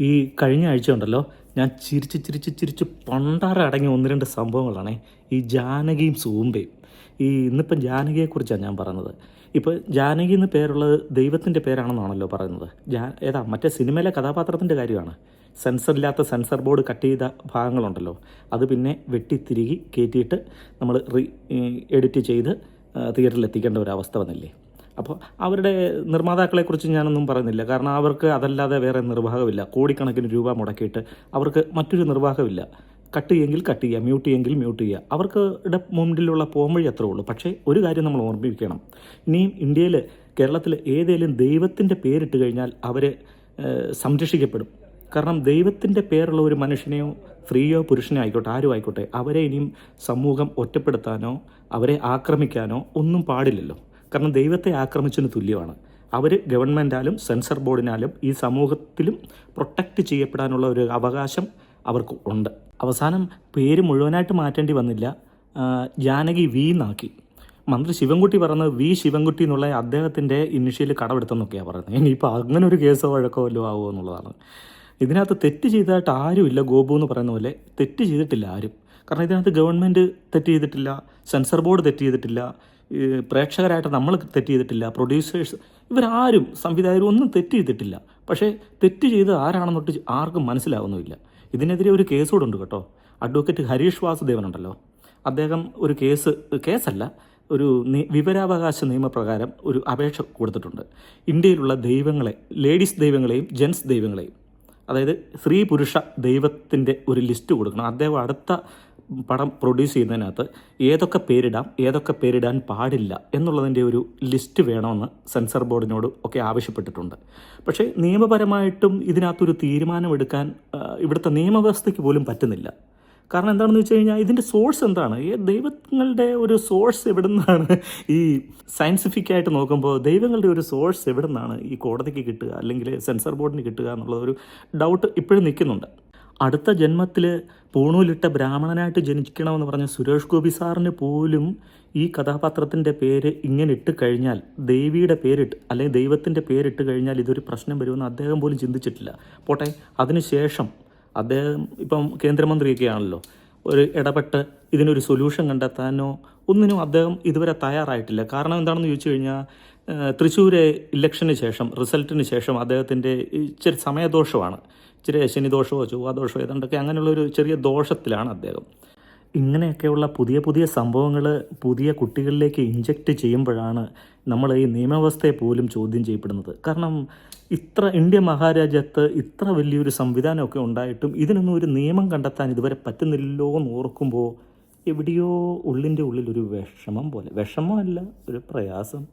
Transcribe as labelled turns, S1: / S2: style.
S1: ഈ കഴിഞ്ഞ ആഴ്ച ഉണ്ടല്ലോ ഞാൻ ചിരിച്ച് ചിരിച്ച് ചിരിച്ച് പണ്ടാറ അടങ്ങിയ ഒന്ന് രണ്ട് സംഭവങ്ങളാണ് ഈ ജാനകിയും സൂമ്പയും ഈ ഇന്നിപ്പം ജാനകിയെക്കുറിച്ചാണ് ഞാൻ പറഞ്ഞത്. ഇപ്പോൾ ജാനകി എന്ന് പേരുള്ളത് ദൈവത്തിന്റെ പേരാണെന്നാണല്ലോ പറയുന്നത്. ജാ ഏതാ മറ്റേ സിനിമയിലെ കഥാപാത്രത്തിന്റെ കാര്യമാണ്. സെൻസർ ഇല്ലാത്ത സെൻസർ ബോർഡ് കട്ട് ചെയ്ത ഭാഗങ്ങളുണ്ടല്ലോ. അത് പിന്നെ വെട്ടിത്തിരുകി കയറ്റിയിട്ട് നമ്മൾ റീ എഡിറ്റ് ചെയ്ത് തിയേറ്ററിൽ എത്തിക്കേണ്ട ഒരു അവസ്ഥ വന്നില്ലേ? അപ്പോൾ അവരുടെ നിർമ്മാതാക്കളെക്കുറിച്ച് ഞാനൊന്നും പറയുന്നില്ല. കാരണം അവർക്ക് അതല്ലാതെ വേറെ നിർവാഹമില്ല. കോടിക്കണക്കിന് രൂപ മുടക്കിയിട്ട് അവർക്ക് മറ്റൊരു നിർവാഹമില്ല. കട്ട് ചെയ്യെങ്കിൽ കട്ട് ചെയ്യുക മ്യൂട്ട് ചെയ്യെങ്കിൽ മ്യൂട്ട് ചെയ്യുക. അവർക്ക് ഇട മുമ്പിലുള്ള പോംവഴി അത്രേ ഉള്ളൂ. പക്ഷേ ഒരു കാര്യം നമ്മൾ ഓർമ്മിപ്പിക്കണം. ഇനിയും ഇന്ത്യയിൽ കേരളത്തിൽ ഏതെങ്കിലും ദൈവത്തിന്റെ പേരിട്ട് കഴിഞ്ഞാൽ അവർ സംരക്ഷിക്കപ്പെടും. കാരണം ദൈവത്തിന്റെ പേരുള്ള ഒരു മനുഷ്യനെയോ സ്ത്രീയോ പുരുഷനോ ആയിക്കോട്ടെ ആരും ആയിക്കോട്ടെ അവരെ ഇനിയും സമൂഹം ഒറ്റപ്പെടുത്താനോ അവരെ ആക്രമിക്കാനോ ഒന്നും പാടില്ലല്ലോ. കാരണം ദൈവത്തെ ആക്രമിച്ചതിന് തുല്യമാണ്. അവർ ഗവൺമെന്റാലും സെൻസർ ബോർഡിനാലും ഈ സമൂഹത്തിലും പ്രൊട്ടക്റ്റ് ചെയ്യപ്പെടാനുള്ള ഒരു അവകാശം അവർക്ക് ഉണ്ട്. അവസാനം പേര് മുഴുവനായിട്ട് മാറ്റേണ്ടി വന്നില്ല. ജാനകി വി എന്നാക്കി മന്ത്രി ശിവൻകുട്ടി പറഞ്ഞത് വി ശിവൻകുട്ടി എന്നുള്ള അദ്ദേഹത്തിന്റെ ഇനിഷ്യൽ കടമെടുത്തെന്നൊക്കെയാണ് പറയുന്നത്. ഇനിയിപ്പോൾ അങ്ങനെ ഒരു കേസോ വഴക്കോ വല്ലതും ആവുമോ എന്നുള്ളതാണ്. ഇതിനകത്ത് തെറ്റ് ചെയ്തതായിട്ട് ആരുമില്ല ഗോപു എന്ന് പറയുന്ന പോലെ തെറ്റ് ചെയ്തിട്ടില്ല ആരും. കാരണം ഇതിനകത്ത് ഗവൺമെന്റ് തെറ്റ് ചെയ്തിട്ടില്ല സെൻസർ ബോർഡ് തെറ്റ് ചെയ്തിട്ടില്ല പ്രേക്ഷകരായിട്ട് നമ്മൾ തെറ്റ് ചെയ്തിട്ടില്ല പ്രൊഡ്യൂസേഴ്സ് ഇവരാരും സംവിധായകരും ഒന്നും തെറ്റ് ചെയ്തിട്ടില്ല. പക്ഷേ തെറ്റ് ചെയ്ത് ആരാണെന്നൊട്ട് ആർക്കും മനസ്സിലാവുന്നുമില്ല. ഇതിനെതിരെ ഒരു കേസ് കൂടെ ഉണ്ട് കേട്ടോ. അഡ്വക്കേറ്റ് ഹരീഷ് വാസുദേവൻ ഉണ്ടല്ലോ അദ്ദേഹം ഒരു കേസ് കേസല്ല ഒരു വിവരാവകാശ നിയമപ്രകാരം ഒരു അപേക്ഷ കൊടുത്തിട്ടുണ്ട്. ഇന്ത്യയിലുള്ള ദൈവങ്ങളെ ലേഡീസ് ദൈവങ്ങളെയും ജെൻസ് ദൈവങ്ങളെയും അതായത് സ്ത്രീ പുരുഷ ദൈവത്തിന്റെ ഒരു ലിസ്റ്റ് കൊടുക്കണം. അദ്ദേഹം അടുത്ത പടം പ്രൊഡ്യൂസ് ചെയ്യുന്നതിനകത്ത് ഏതൊക്കെ പേരിടാം ഏതൊക്കെ പേരിടാൻ പാടില്ല എന്നുള്ളതിന്റെ ഒരു ലിസ്റ്റ് വേണമെന്ന് സെൻസർ ബോർഡിനോട് ഒക്കെ ആവശ്യപ്പെട്ടിട്ടുണ്ട്. പക്ഷേ നിയമപരമായിട്ടും ഇതിനകത്തൊരു തീരുമാനമെടുക്കാൻ ഇവിടുത്തെ നിയമവ്യവസ്ഥയ്ക്ക് പോലും പറ്റുന്നില്ല. കാരണം എന്താണെന്ന് വെച്ച് കഴിഞ്ഞാൽ ഇതിന്റെ സോഴ്സ് എന്താണ്? ഈ ദൈവങ്ങളുടെ ഒരു സോഴ്സ് എവിടെ നിന്നാണ് ഈ സയൻസിഫിക് ആയിട്ട് നോക്കുമ്പോൾ ദൈവങ്ങളുടെ ഒരു സോഴ്സ് എവിടെ നിന്നാണ് ഈ കോടതിക്ക് കിട്ടുക അല്ലെങ്കിൽ സെൻസർ ബോർഡിന് കിട്ടുക എന്നുള്ള ഒരു ഡൗട്ട് ഇപ്പോഴും നിൽക്കുന്നുണ്ട്. അടുത്ത ജന്മത്തിൽ പൂണൂലിട്ട ബ്രാഹ്മണനായിട്ട് ജനിക്കണമെന്ന് പറഞ്ഞ സുരേഷ് ഗോപി സാറിന് പോലും ഈ കഥാപാത്രത്തിന്റെ പേര് ഇങ്ങനെ ഇട്ട് കഴിഞ്ഞാൽ ദേവിയുടെ പേരിട്ട് അല്ലെങ്കിൽ ദൈവത്തിന്റെ പേരിട്ട് കഴിഞ്ഞാൽ ഇതൊരു പ്രശ്നം വരുമെന്ന് അദ്ദേഹം പോലും ചിന്തിച്ചിട്ടില്ല. പോട്ടെ അതിനുശേഷം അദ്ദേഹം ഇപ്പം കേന്ദ്രമന്ത്രിയൊക്കെയാണല്ലോ. ഒരു ഇടപെട്ട് ഇതിനൊരു സൊല്യൂഷൻ കണ്ടെത്താനോ ഒന്നിനും അദ്ദേഹം ഇതുവരെ തയ്യാറായിട്ടില്ല. കാരണം എന്താണെന്ന് ചോദിച്ചു കഴിഞ്ഞാൽ തൃശ്ശൂരെ ഇലക്ഷന് ശേഷം റിസൾട്ടിന് ശേഷം അദ്ദേഹത്തിന്റെ ഇച്ചിരി സമയദോഷമാണ്. ഇച്ചിരി ശനിദോഷമോ ചൊവ്വാദോഷമോ ഏതാണ്ടൊക്കെ അങ്ങനെയുള്ളൊരു ചെറിയ ദോഷത്തിലാണ് അദ്ദേഹം. ഇങ്ങനെയൊക്കെയുള്ള പുതിയ പുതിയ സംഭവങ്ങൾ പുതിയ കുട്ടികളിലേക്ക് ഇഞ്ചക്റ്റ് ചെയ്യുമ്പോഴാണ് നമ്മൾ ഈ നിയമവ്യവസ്ഥയെ പോലും ചോദ്യം ചെയ്യപ്പെടുന്നത്. കാരണം ഇത്ര ഇന്ത്യ മഹാരാജ്യത്ത് ഇത്ര വലിയൊരു സംവിധാനമൊക്കെ ഉണ്ടായിട്ടും ഇതിനൊന്നും ഒരു നിയമം കണ്ടെത്താൻ ഇതുവരെ പറ്റുന്നില്ലല്ലോ എന്ന് ഓർക്കുമ്പോൾ എവിടെയോ ഉള്ളിന്റെ ഉള്ളിൽ ഒരു വിഷമം പോലെ. വിഷമമല്ല ഒരു പ്രയാസം.